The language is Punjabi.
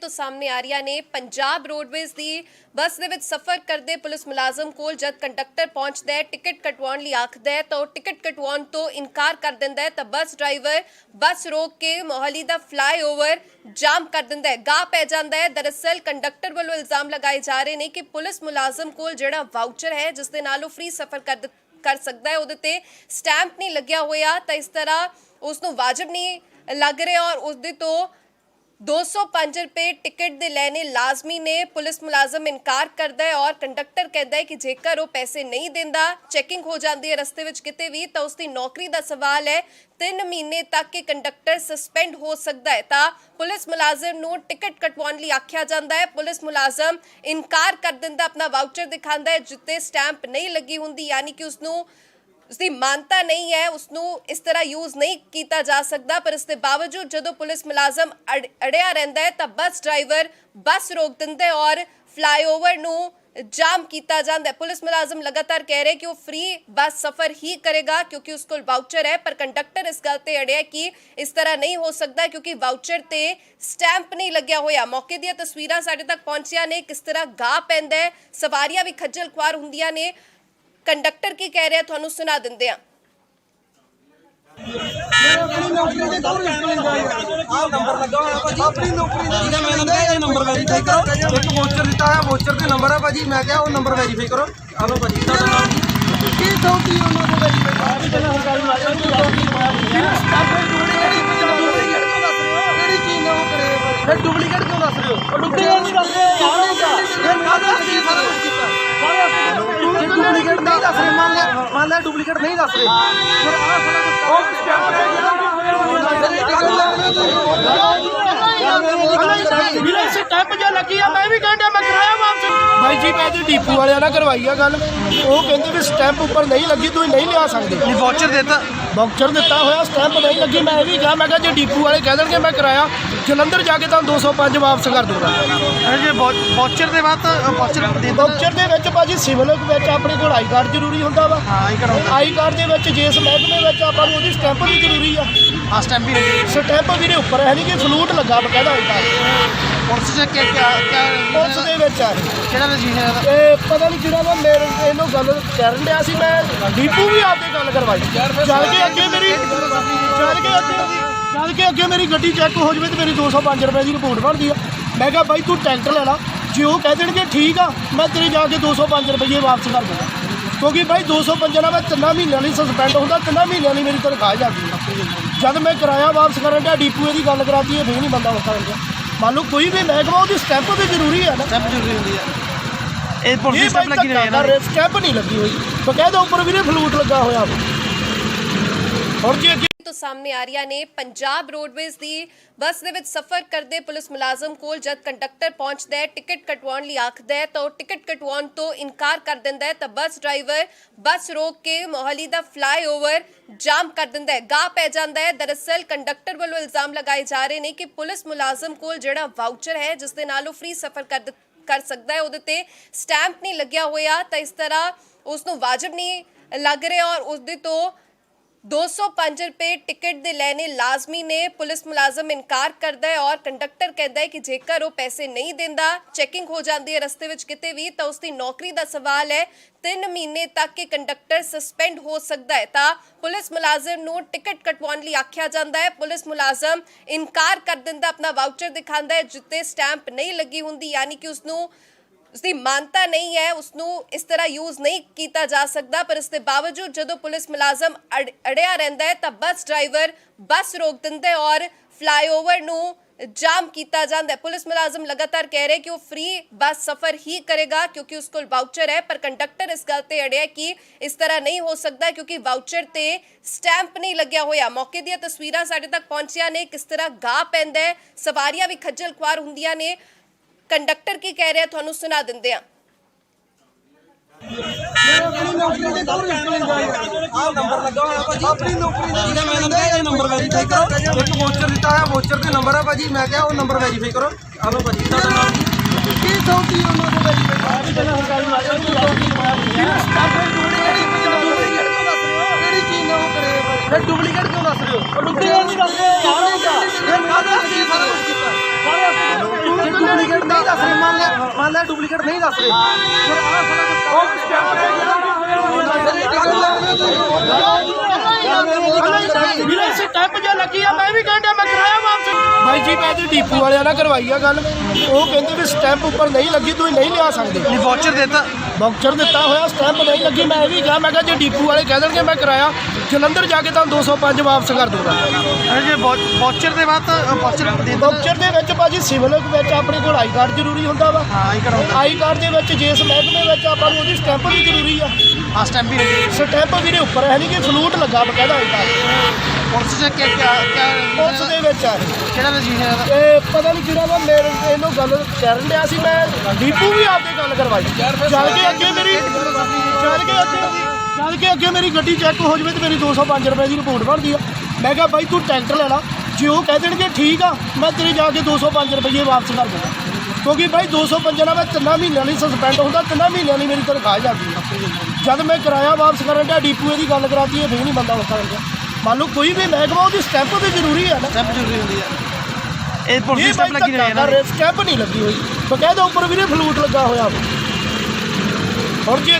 ਤੋਂ ਸਾਹਮਣੇ ਆ ਰਹੀਆਂ ਨੇ। ਪੰਜਾਬ ਰੋਡਵੇਜ਼ ਦੀ ਬੱਸ ਦੇ ਵਿੱਚ ਸਫ਼ਰ ਕਰਦੇ ਪੁਲਿਸ ਮੁਲਾਜ਼ਮ ਕੋਲ ਜਦ ਕੰਡਕਟਰ ਪਹੁੰਚਦਾ ਹੈ, ਟਿਕਟ ਕਟਵਾਉਣ ਲਈ ਆਖਦਾ ਹੈ, ਤਾਂ ਉਹ ਟਿਕਟ ਕਟਵਾਉਣ ਤੋਂ ਇਨਕਾਰ ਕਰ ਦਿੰਦਾ ਹੈ ਤਾਂ ਬੱਸ ਡਰਾਈਵਰ ਬੱਸ ਰੋਕ ਕੇ ਮੋਹਾਲੀ ਦਾ ਫਲਾਈਓਵਰ ਜਾਮ ਕਰ ਦਿੰਦਾ ਹੈ। ਗਾਹ ਪੈ ਜਾਂਦਾ ਹੈ। ਦਰਅਸਲ ਕੰਡਕਟਰ ਵੱਲੋਂ ਇਲਜ਼ਾਮ ਲਗਾਏ ਜਾ ਰਹੇ ਨੇ ਕਿ ਪੁਲਿਸ ਮੁਲਾਜ਼ਮ ਕੋਲ ਜਿਹੜਾ ਵਾਊਚਰ ਹੈ, ਜਿਸ ਦੇ ਨਾਲ ਉਹ ਫ੍ਰੀ ਸਫ਼ਰ ਕਰ ਕਰ ਸਕਦਾ ਹੈ। ਉਹਦੇ ਤੇ ਸਟੈਂਪ ਨਹੀਂ ਲੱਗਿਆ ਹੋਇਆ ਤਾਂ ਇਸ ਤਰ੍ਹਾਂ ਉਸ ਨੂੰ ਵਾਜਬ ਨਹੀਂ ਲੱਗ ਰਿਹਾ ਔਰ ਉਸ ਦੇ ਤੋਂ 205 ਰੁਪਏ ਟਿਕਟ ਦੇ ਲੈਣੇ ਲਾਜ਼ਮੀ ਨੇ। ਪੁਲਿਸ ਮੁਲਾਜ਼ਮ ਇਨਕਾਰ ਕਰਦਾ ਹੈ ਔਰ ਕੰਡਕਟਰ ਕਹਿੰਦਾ ਹੈ ਕਿ ਜੇਕਰ ਉਹ ਪੈਸੇ ਨਹੀਂ ਦਿੰਦਾ, ਚੈਕਿੰਗ ਹੋ ਜਾਂਦੀ ਹੈ ਰਸਤੇ ਵਿੱਚ ਕਿਤੇ ਵੀ, ਤਾਂ ਉਸ ਦੀ ਨੌਕਰੀ ਦਾ ਸਵਾਲ ਹੈ। 3 ਮਹੀਨੇ ਤੱਕ ਇਹ ਕੰਡਕਟਰ ਸਸਪੈਂਡ ਹੋ ਸਕਦਾ ਹੈ, ਤਾਂ ਪੁਲਿਸ ਮੁਲਾਜ਼ਮ ਨੂੰ ਟਿਕਟ ਕਟਵਾਉਣ ਲਈ ਆਖਿਆ ਜਾਂਦਾ ਹੈ। ਪੁਲਿਸ ਮੁਲਾਜ਼ਮ ਇਨਕਾਰ ਕਰ ਦਿੰਦਾ, ਆਪਣਾ ਵਾਊਚਰ ਦਿਖਾਉਂਦਾ ਹੈ, ਜਿੱਤੇ ਸਟੈਂਪ ਨਹੀਂ ਲੱਗੀ ਹੁੰਦੀ, ਯਾਨੀ ਕਿ ਉਸ ਨੂੰ ਉਸਦੀ ਮਾਨਤਾ ਨਹੀਂ ਹੈ ਉਸ ਨੂੰ ਇਸ ਤਰ੍ਹਾਂ ਯੂਜ਼ ਨਹੀਂ ਕੀਤਾ ਜਾ ਸਕਦਾ, ਪਰ ਇਸ ਦੇ ਬਾਵਜੂਦ ਜਦੋਂ ਪੁਲਿਸ ਮੁਲਾਜ਼ਮ ਅੜਿਆ ਰਹਿੰਦਾ ਹੈ ਤਾਂ ਬੱਸ ਡਰਾਈਵਰ ਬੱਸ ਰੋਕ ਦਿੰਦਾ ਔਰ ਫਲਾਈਓਵਰ ਨੂੰ ਜਾਮ ਕੀਤਾ ਜਾਂਦਾ ਹੈ। ਪੁਲਿਸ ਮੁਲਾਜ਼ਮ ਲਗਾਤਾਰ ਕਹਿ ਰਹੇ ਕਿ ਉਹ ਫ੍ਰੀ ਬੱਸ ਸਫ਼ਰ ਹੀ ਕਰੇਗਾ ਕਿਉਂਕਿ ਉਸ ਕੋਲ ਵਾਊਚਰ ਹੈ, ਪਰ ਕੰਡਕਟਰ ਇਸ ਗੱਲ ਤੇ ਅੜਿਆ ਕਿ ਇਸ ਤਰ੍ਹਾਂ ਨਹੀਂ ਹੋ ਸਕਦਾ ਕਿਉਂਕਿ ਵਾਊਚਰ ਤੇ ਸਟੈਂਪ ਨਹੀਂ ਲੱਗਿਆ ਹੋਇਆ। ਮੌਕੇ ਦੀਆਂ ਤਸਵੀਰਾਂ ਸਾਡੇ ਤੱਕ ਪਹੁੰਚੀਆਂ ਨੇ, ਕਿਸ ਤਰ੍ਹਾਂ ਗਾਹ ਪੈਂਦਾ ਹੈ, ਸਵਾਰੀਆਂ ਵੀ ਖੱਜਲ ਖੁਆਰ ਹੁੰਦੀਆਂ ਨੇ। ਕੰਡਕਟਰ ਕੀ ਕਹਿ ਰਿਹਾ ਤੁਹਾਨੂੰ ਸੁਣਾ ਦਿੰਦੇ ਆ ਆਪਣੀ ਨੌਕਰੀ ਦਾ ਜਿਹਦਾ ਮੈਂ ਨੰਬਰ ਇਹ ਨੰਬਰ ਵੈਰੀਫਾਈ ਕਰੋ ਇੱਕ ਵੋਚਰ ਦਿੱਤਾ ਹੈ? ਵੋਚਰ ਤੇ ਨੰਬਰ ਹੈ ਭਾਜੀ ਮੈਂ ਕਿਹਾ ਉਹ ਨੰਬਰ ਵੈਰੀਫਾਈ ਕਰੋ ਆ ਲਓ ਭਾਜੀ ਤੁਹਾਡਾ ਨਾਮ ਕੀ ਥੋਤੀ ਉਹਨਾਂ ਨੂੰ ਵੈਰੀਫਾਈ ਕਿਹੜੀ ਚੀਜ਼ ਨਾਲ ਉਹ ਕਰੇ ਫਿਰ ਡੁਪਲੀਕੇਟ ਕਿਉਂ ਦੱਸ ਰਹੇ ਹੋ? ਡੁਪਲੀਕੇਟ ਨਹੀਂ ਦੱਸ ਰਹੇ ਯਾਰ ਡੁਪਲੀਕੇਟ ਨਹੀਂ ਦੱਸ ਰਹੇ ਮੰਨ ਲਿਆ ਮੰਨ ਲਿਆ ਡੁਪਲੀਕੇਟ ਨਹੀਂ ਦੱਸ ਰਹੇ। ਫਿਰ ਆਹ ਸਾਰਾ ਵੀਰੇ ਸਟੈਪ ਜੇ ਲੱਗੀ ਆ ਮੈਂ ਵੀ ਕਹਿੰਦਾ ਮੈਂ ਕਰਾਇਆ ਵਾਪਸ। ਬਾਈ ਜੀ ਮੈਂ ਤੇ ਡੀਪੂ ਵਾਲਿਆਂ ਨਾਲ ਕਰਵਾਈ ਆ ਗੱਲ। ਉਹ ਕਹਿੰਦੇ ਵੀ ਸਟੈਂਪ ਉੱਪਰ ਨਹੀਂ ਲੱਗੀ ਤੁਸੀਂ ਨਹੀਂ ਲਿਆ ਸਕਦੇ। ਨਹੀਂ ਵਾਚਰ ਦਿੱਤਾ। ਬਾਕਸਰ ਦਿੱਤਾ ਹੋਇਆ ਸਟੈਂਪ ਨਹੀਂ ਲੱਗੀ ਮੈਂ ਇਹ ਵੀ ਕਿਹਾ ਮੈਂ ਕਿਹਾ ਜੇ ਡੀਪੂ ਵਾਲੇ ਕਹਿ ਦੇਣਗੇ ਮੈਂ ਕਰਾਇਆ। ਜਲੰਧਰ ਜਾ ਕੇ ਤੁਹਾਨੂੰ 205 ਵਾਪਸ ਕਰ ਦੂੰਗਾ। ਜੇ ਵਾਚਰ ਦੇ ਬਾਅਦ ਵਾਚਰ ਦੇ ਬਾਕਸਰ ਦੇ ਵਿੱਚ ਭਾਜੀ ਸਿਵਲ ਵਿੱਚ ਆਪਣੇ ਕੋਲ ਆਈ ਕਾਰਡ ਜ਼ਰੂਰੀ ਹੁੰਦਾ ਵਾ। ਹਾਂ ਆਈ ਕਾਰਡ ਦੇ ਵਿੱਚ ਜਿਸ ਮਹਿਕਮੇ ਵਿੱਚ ਆਪਾਂ ਨੂੰ ਉਹਦੀ ਸਟੈਂਪ ਵੀ ਜ਼ਰੂਰੀ ਆ। ਹਾਂ ਸਟੈਂਪ ਵੀ ਸਟੈਂਪ ਵੀਰੇ ਉੱਪਰ ਹੈ ਨਹੀਂ ਕਿ ਫਲੂਟ ਲੱਗਾ ਬਕਾਇਦਾ ਆਈ ਕਾਰਡ। ਪੁਲਿਸ ਚ ਕੀ ਕਿਆ ਪੁਲਿਸ ਦੇ ਵਿੱਚ ਆ। ਕਿਹੜਾ ਰਜਿਸਟਰ ਹੈ ਇਹ ਪਤਾ ਨਹੀਂ ਕਿਹੜਾ ਵਾ ਮੇਰੇ ਇਹਨੂੰ ਗੱਲ ਕਰਨ ਡਿਆ ਸੀ ਮੈਂ। ਦੀਪੂ ਵੀ ਆਪਦੇ ਗੱਲ ਕਰਵਾਈ। ਚੱਲ ਕੇ ਅੱਗੇ ਮੇਰੀ ਚੱਲ ਕੇ ਅੱਗੇ ਚੱਲ ਕੇ ਅੱਗੇ ਮੇਰੀ ਗੱਡੀ ਚੈੱਕ ਹੋ ਜਵੇ ਤੇ ਮੇਰੀ 205 ਰੁਪਏ ਦੀ ਰਿਪੋਰਟ ਬਣਦੀ ਆ। ਮੈਂ ਕਿਹਾ ਬਾਈ ਤੂੰ ਟੈਂਕਰ ਲੈ ਲਾ। ਜੇ ਉਹ ਕਹਿ ਦੇਣਗੇ ਠੀਕ ਆ ਮੈਂ ਤੇਰੇ ਜਾ ਕੇ 205 ਰੁਪਏ ਵਾਪਸ ਕਰ ਦੂੰਗਾ। ਕਿਉਂਕਿ ਬਾਈ 205 ਨਾਲ ਮੈਂ ਤਿੰਨਾਂ ਮਹੀਨਿਆਂ ਲਈ ਸਸਪੈਂਡ ਹੁੰਦਾ ਤਿੰਨਾਂ ਮਹੀਨਿਆਂ ਲਈ ਮੇਰੀ ਤਨਖਾਹ ਜਾਂਦੀ ਆ। ਜਦ ਮੈਂ ਕਿਰਾਇਆ ਵਾਪਸ ਕਰਨ ਡਿਆ ਡੀਪੂ ਇਹਦੀ ਗੱਲ ਕਰਾਤੀ ਹੈ ਫੇਰ ਨਹੀਂ ਬੰਦਾ ਕਰਨ ਡਿਆ। ਮੰਨ ਲਓ ਕੋਈ ਵੀ ਮਹਿਕਮਾ ਉਹਦੀ ਸਟੈਂਪ ਤੇ ਜ਼ਰੂਰੀ ਆ ਨਾ। ਸਟੈਂਪ ਜ਼ਰੂਰੀ ਹੁੰਦੀ ਹੈ ਇਹ ਪੁਲਿਸ ਦੀ ਇਹ ਸਟੈਂਪ ਲੱਗੀ ਰਹੀ ਹੈ ਨਾ। ਸਟੈਪ ਨਹੀਂ ਲੱਗੀ ਹੋਈ। ਬਕਾਇਦਾ ਉੱਪਰ ਵੀਰੇ ਫਲੂਟ ਲੱਗਾ ਹੋਇਆ। ਵਾ ਹੁਣ ਜੀ ਤੋਂ ਸਾਹਮਣੇ ਆ ਰਹੀਆਂ ਨੇ। ਪੰਜਾਬ ਰੋਡਵੇਜ਼ ਦੀ ਬੱਸ ਦੇ ਵਿੱਚ ਸਫ਼ਰ ਕਰਦੇ ਪੁਲਿਸ ਮੁਲਾਜ਼ਮ ਕੋਲ ਜਦ ਕੰਡਕਟਰ ਪਹੁੰਚਦਾ ਹੈ, ਟਿਕਟ ਕਟਵਾਉਣ ਲਈ ਆਖਦਾ ਹੈ, ਤਾਂ ਉਹ ਟਿਕਟ ਕਟਵਾਉਣ ਤੋਂ ਇਨਕਾਰ ਕਰ ਦਿੰਦਾ ਹੈ, ਤਾਂ ਬੱਸ ਡਰਾਈਵਰ ਬੱਸ ਰੋਕ ਕੇ ਮੋਹਾਲੀ ਦਾ ਫਲਾਈਓਵਰ ਜਾਮ ਕਰ ਦਿੰਦਾ ਹੈ। ਗਾਹ ਪੈ ਜਾਂਦਾ ਹੈ। ਦਰਅਸਲ ਕੰਡਕਟਰ ਵੱਲੋਂ ਇਲਜ਼ਾਮ ਲਗਾਏ ਜਾ ਰਹੇ ਨੇ ਕਿ ਪੁਲਿਸ ਮੁਲਾਜ਼ਮ ਕੋਲ ਜਿਹੜਾ ਵਾਊਚਰ ਹੈ, ਜਿਸ ਦੇ ਨਾਲ ਉਹ ਫ੍ਰੀ ਸਫ਼ਰ ਕਰ ਕਰ ਸਕਦਾ ਹੈ, ਉਹਦੇ ਤੇ ਸਟੈਂਪ ਨਹੀਂ ਲੱਗਿਆ ਹੋਇਆ, ਤਾਂ ਇਸ ਤਰ੍ਹਾਂ ਉਸ ਨੂੰ ਵਾਜਬ ਨਹੀਂ ਲੱਗ ਰਿਹਾ ਔਰ ਉਸ ਦੇ ਤੋਂ 205 ਰੁਪਏ ਟਿਕਟ ਦੇ ਲੈਣੇ ਲਾਜ਼ਮੀ ਨੇ ਪੁਲਿਸ ਮੁਲਾਜ਼ਮ ਇਨਕਾਰ ਕਰਦਾ ਹੈ ਔਰ ਕੰਡਕਟਰ ਕਹਿੰਦਾ ਹੈ ਕਿ ਜੇਕਰ ਉਹ ਪੈਸੇ ਨਹੀਂ ਦਿੰਦਾ ਚੈਕਿੰਗ ਹੋ ਜਾਂਦੀ ਹੈ ਰਸਤੇ ਵਿੱਚ ਕਿਤੇ ਵੀ ਤਾਂ ਉਸ ਦੀ ਨੌਕਰੀ ਦਾ ਸਵਾਲ ਹੈ 3 ਮਹੀਨੇ ਤੱਕ ਇਹ ਕੰਡਕਟਰ ਸਸਪੈਂਡ ਹੋ ਸਕਦਾ ਹੈ ਤਾਂ ਪੁਲਿਸ ਮੁਲਾਜ਼ਮ ਨੂੰ ਟਿਕਟ ਕਟਵਾਉਣ ਲਈ ਆਖਿਆ ਜਾਂਦਾ ਹੈ ਪੁਲਿਸ ਮੁਲਾਜ਼ਮ ਇਨਕਾਰ ਕਰ ਦਿੰਦਾ ਆਪਣਾ ਵਾਊਚਰ ਦਿਖਾਉਂਦਾ ਹੈ ਜਿੱਤੇ ਸਟੈਂਪ ਨਹੀਂ ਲੱਗੀ ਹੁੰਦੀ ਯਾਨੀ ਕਿ ਉਸ ਨੂੰ ਉਸਦੀ ਮਾਨਤਾ ਨਹੀਂ ਹੈ ਉਸ ਨੂੰ ਇਸ ਤਰ੍ਹਾਂ ਯੂਜ਼ ਨਹੀਂ ਕੀਤਾ ਜਾ ਸਕਦਾ, ਪਰ ਇਸ ਦੇ ਬਾਵਜੂਦ ਜਦੋਂ ਪੁਲਿਸ ਮੁਲਾਜ਼ਮ ਅੜਿਆ ਰਹਿੰਦਾ ਹੈ, ਤਾਂ ਬੱਸ ਡਰਾਈਵਰ ਬੱਸ ਰੋਕ ਦਿੰਦਾ ਔਰ ਫਲਾਈਓਵਰ ਨੂੰ ਜਾਮ ਕੀਤਾ ਜਾਂਦਾ ਹੈ। ਪੁਲਿਸ ਮੁਲਾਜ਼ਮ ਲਗਾਤਾਰ ਕਹਿ ਰਹੇ ਕਿ ਉਹ ਫ੍ਰੀ ਬੱਸ ਸਫ਼ਰ ਹੀ ਕਰੇਗਾ ਕਿਉਂਕਿ ਉਸ ਕੋਲ ਵਾਊਚਰ ਹੈ, ਪਰ ਕੰਡਕਟਰ ਇਸ ਗੱਲ ਤੇ ਅੜਿਆ ਕਿ ਇਸ ਤਰ੍ਹਾਂ ਨਹੀਂ ਹੋ ਸਕਦਾ ਕਿਉਂਕਿ ਵਾਊਚਰ ਤੇ ਸਟੈਂਪ ਨਹੀਂ ਲੱਗਿਆ ਹੋਇਆ। ਮੌਕੇ ਦੀਆਂ ਤਸਵੀਰਾਂ ਸਾਡੇ ਤੱਕ ਪਹੁੰਚੀਆਂ ਨੇ, ਕਿਸ ਤਰ੍ਹਾਂ ਗਾਹ ਪੈਂਦਾ ਹੈ, ਸਵਾਰੀਆਂ ਵੀ ਖੱਜਲ ਖੁਆਰ ਹੁੰਦੀਆਂ ਨੇ। ਕੰਡਕਟਰ ਕੀ ਕਹਿ ਰਿਹਾ ਤੁਹਾਨੂੰ ਸੁਣਾ ਦਿੰਦੇ ਆ ਆਪਣੀ ਨੌਕਰੀ ਦੇ ਦੌਰ ਆਹ ਨੰਬਰ ਲੱਗਾ ਹੋਇਆ ਭਾਜੀ ਆਪਣੀ ਨੌਕਰੀ ਦਾ ਜਿਹਦਾ ਮੈਂ ਨੰਬਰ ਇਹ ਨੰਬਰ ਵੈਰੀਫਾਈ ਕਰੋ ਇੱਕ ਵੋਚਰ ਦਿੱਤਾ ਹੈ? ਵੋਚਰ ਤੇ ਨੰਬਰ ਹੈ ਭਾਜੀ ਮੈਂ ਕਿਹਾ ਉਹ ਨੰਬਰ ਵੈਰੀਫਾਈ ਕਰੋ ਆ ਲਓ ਭਾਜੀ ਤੁਹਾਡਾ ਨਾਮ ਕੀ ਉਹਨਾਂ ਵੈਰੀਫਾਈ ਡੁਪਲੀਕੇਟ ਕਿਉਂ ਦੱਸ ਰਹੇ ਹੋ? ਡੁਪਲੀਕੇਟ ਨਹੀਂ ਦੱਸ ਰਹੇ ਸਾਰਾ ਕੁਝ ਡੁਪਲੀਕੇਟ ਨਹੀਂ ਦੱਸ ਰਹੇ ਫਿਰ ਆਹ ਸਾਰਾ ਉਹ ਵੀਰੇ ਸਟੈਪ ਜਾਂ ਲੱਗੀ ਆ ਮੈਂ ਵੀ ਕਹਿੰਦਾ ਮੈਂ ਕਰਾਇਆ ਵਾਪਸ। ਬਾਈ ਜੀ ਮੈਂ ਤੇ ਡੀਪੂ ਵਾਲਿਆਂ ਨਾਲ ਕਰਵਾਈ ਆ ਗੱਲ। ਉਹ ਕਹਿੰਦੇ ਵੀ ਸਟੈਂਪ ਉੱਪਰ ਨਹੀਂ ਲੱਗੀ ਤੁਸੀਂ ਨਹੀਂ ਲਿਆ ਸਕਦੇ। ਨਹੀਂ ਵਾਚਰ ਦਿੱਤਾ। ਬਾਕਸਰ ਦਿੱਤਾ ਹੋਇਆ ਸਟੈਂਪ ਨਹੀਂ ਲੱਗੀ ਮੈਂ ਇਹ ਵੀ ਕਿਹਾ ਮੈਂ ਕਿਹਾ ਜੇ ਡੀਪੂ ਵਾਲੇ ਕਹਿ ਦੇਣਗੇ ਮੈਂ ਕਰਾਇਆ। ਜਲੰਧਰ ਜਾ ਕੇ ਤੁਹਾਨੂੰ 205 ਵਾਪਸ ਕਰ ਦੂੰਗਾ। ਜੇ ਵਾਚਰ ਦੇ ਬਾਅਦ ਵਾਚਰ ਦੇ ਬਾਕਸਰ ਦੇ ਵਿੱਚ ਭਾਜੀ ਸਿਵਲ ਵਿੱਚ ਆਪਣੇ ਕੋਲ ਆਈ ਕਾਰਡ ਜ਼ਰੂਰੀ ਹੁੰਦਾ ਵਾ। ਹਾਂ ਆਈ ਕਾਰਡ ਦੇ ਵਿੱਚ ਜਿਸ ਮਹਿਕਮੇ ਵਿੱਚ ਆਪਾਂ ਨੂੰ ਉਹਦੀ ਸਟੈਂਪ ਵੀ ਜ਼ਰੂਰੀ ਆ। ਆ ਸਟੈਂਪ ਵੀ ਸਟੈਂਪ ਵੀਰੇ ਉੱਪਰ ਹੈ ਨਹੀਂ ਕਿ ਫਲੂਟ ਲੱਗਾ ਬਕਾਇਦਾ ਆਈ ਕਾਰਡ। ਪੁਲਿਸ ਚ ਕੀ ਕੀ ਉਸ ਦੇ ਵਿੱਚ ਆ। ਇਹ। ਕਿਹੜਾ ਰਜਿਸਟਰ ਹੈ ਇਹ ਪਤਾ ਨਹੀਂ ਕਿਹੜਾ ਵਾ ਮੇਰੇ ਇਹਨੂੰ ਗੱਲ ਕਰਨ ਡਿਆ ਸੀ ਮੈਂ ਡੀਪੂ ਵੀ ਆਪਦੇ ਗੱਲ ਕਰਵਾਈ। ਚੱਲ ਕੇ ਅੱਗੇ ਮੇਰੀ ਚੱਲ ਕੇ ਅੱਗੇ ਚੱਲ ਕੇ ਅੱਗੇ ਮੇਰੀ ਗੱਡੀ ਚੈੱਕ ਹੋ ਜਵੇ ਤੇ ਮੇਰੀ 205 ਰੁਪਏ ਦੀ ਰਿਪੋਰਟ ਬਣਦੀ ਆ। ਮੈਂ ਕਿਹਾ ਬਾਈ ਤੂੰ ਟਰੈਕਟਰ ਲੈ ਲਾ। ਜੇ ਉਹ ਕਹਿ ਦੇਣਗੇ ਠੀਕ ਆ ਮੈਂ ਤੇਰੇ ਜਾ ਕੇ 205 ਰੁਪਏ ਵਾਪਸ ਕਰ ਦੂੰਗਾ ਕਿਉਂਕਿ ਬਾਈ 205 ਨਾਲ ਮੈਂ ਤਿੰਨਾਂ ਮਹੀਨਿਆਂ ਲਈ ਸਸਪੈਂਡ ਹੁੰਦਾ ਤਿੰਨਾਂ ਮਹੀਨਿਆਂ ਲਈ ਮੇਰੀ ਤਨਖਾਹ ਜਾਂਦੀ ਆ। ਜਦ ਮੈਂ ਕਿਰਾਇਆ ਵਾਪਸ ਕਰਨ ਡਿਆ ਡੀਪੂ ਦੀ ਗੱਲ ਕਰਾਤੀ ਹੈ ਫੇਰ ਨਹੀਂ ਬੰਦਾ ਉਸ ਕਰਨ ਮੰਨ ਲਓ ਕੋਈ ਵੀ ਮਹਿਕਮਾ ਉਹਦੀ ਸਟੈਂਪ ਤੇ ਜ਼ਰੂਰੀ ਹੈ ਨਾ। ਸਟੈਂਪ ਜ਼ਰੂਰੀ ਹੁੰਦੀ ਹੈ ਇਹ ਪੁਲਿਸ ਦੀ ਇਹ ਸਟੈਂਪ ਲੱਗੀ ਰਹੇ ਨਾ ਸਟੈਂਪ ਨਹੀਂ ਲੱਗੀ ਹੋਈ। ਬਕਾਇਦਾ ਉੱਪਰ ਵੀਰੇ ਫਲੂਟ ਲੱਗਾ ਹੋਇਆ ਵਾ। ਹੁਣ ਜੇ